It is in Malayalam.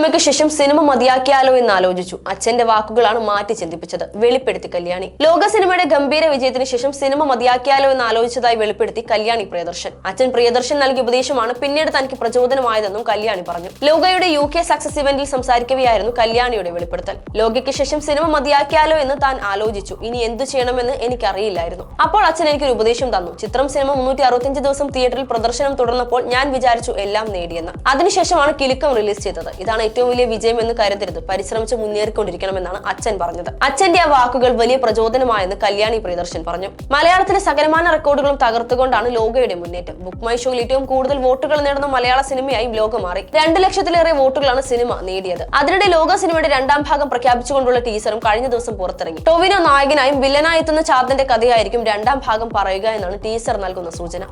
ലോകയ്ക്ക് ശേഷം സിനിമ മതിയാക്കിയാലോ എന്ന് ആലോചിച്ചു. അച്ഛന്റെ വാക്കുകളാണ് മാറ്റി ചിന്തിപ്പിച്ചത്. വെളിപ്പെടുത്തി കല്യാണി. ലോക സിനിമയുടെ ഗംഭീര വിജയത്തിന് ശേഷം സിനിമ മതിയാക്കിയാലോ എന്ന് ആലോചിച്ചതായി വെളിപ്പെടുത്തി കല്യാണി പ്രിയദർശൻ. അച്ഛൻ പ്രിയദർശൻ നൽകിയ ഉപദേശമാണ് പിന്നീട് തനിക്ക് പ്രചോദനമായതെന്നും കല്യാണി പറഞ്ഞു. ലോകയുടെ യു കെ സക്സസ് ഇവന്റിൽ സംസാരിക്കവെയായിരുന്നു കല്യാണിയുടെ വെളിപ്പെടുത്തൽ. ലോകയ്ക്ക് ശേഷം സിനിമ മതിയാക്കിയാലോ എന്ന് താൻ ആലോചിച്ചു. ഇനി എന്തു ചെയ്യണമെന്ന് എനിക്കറിയില്ലായിരുന്നു. അപ്പോൾ അച്ഛൻ എനിക്കൊരു ഉപദേശം തന്നു. ചിത്രം സിനിമ മുന്നൂറ്റി അറുപത്തിയഞ്ച് ദിവസം തിയേറ്ററിൽ പ്രദർശനം തുടർന്നപ്പോൾ ഞാൻ വിചാരിച്ചു എല്ലാം നേടിയെന്ന്. അതിനുശേഷമാണ് കിലുക്കം റിലീസ് ചെയ്തത്. ഇതാണ് ഏറ്റവും വലിയ വിജയം എന്ന് കരുതരുത്. പരിശ്രമിച്ച് മുന്നേറിക്കൊണ്ടിരിക്കണമെന്നാണ് അച്ഛൻ പറഞ്ഞത്. അച്ഛന്റെ ആ വാക്കുകൾ വലിയ പ്രചോദനമായെന്ന് കല്യാണി പ്രിയദർശൻ പറഞ്ഞു. മലയാളത്തിലെ സകലമാന റെക്കോർഡുകളും തകർത്തുകൊണ്ടാണ് ലോകയുടെ മുന്നേറ്റം. ബുക്ക് മൈ ഷോയിൽ ഏറ്റവും കൂടുതൽ വോട്ടുകൾ നേടുന്ന മലയാള സിനിമയായി ലോക മാറി. രണ്ട് ലക്ഷത്തിലേറെ വോട്ടുകളാണ് സിനിമ നേടിയത്. അതിനിടെ ലോക സിനിമയുടെ രണ്ടാം ഭാഗം പ്രഖ്യാപിച്ചുകൊണ്ടുള്ള ടീസറും കഴിഞ്ഞ ദിവസം പുറത്തിറങ്ങി. ടൊവിനോ നായകനായും വില്ലനായി എത്തുന്ന ചാർദിന്റെ കഥയായിരിക്കും രണ്ടാം ഭാഗം പറയുക എന്നാണ് ടീസർ നൽകുന്ന സൂചന.